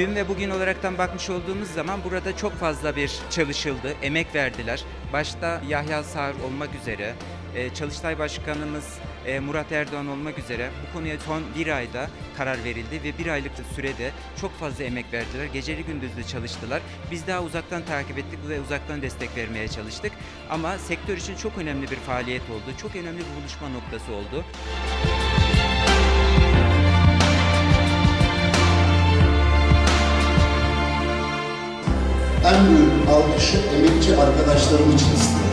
Dün ve bugün olaraktan bakmış olduğumuz zaman burada çok fazla bir çalışıldı, emek verdiler. Başta Yahya Sağır olmak üzere, e, Çalıştay Başkanımız e, Murat Erdoğan olmak üzere bu konuya son bir ayda karar verildi ve bir aylık sürede çok fazla emek verdiler. Geceli gündüzlü çalıştılar. Biz daha uzaktan takip ettik ve uzaktan destek vermeye çalıştık. Ama sektör için çok önemli bir faaliyet oldu. Çok önemli bir buluşma noktası oldu. En büyük alkışı emekçi arkadaşlarım için istiyorum.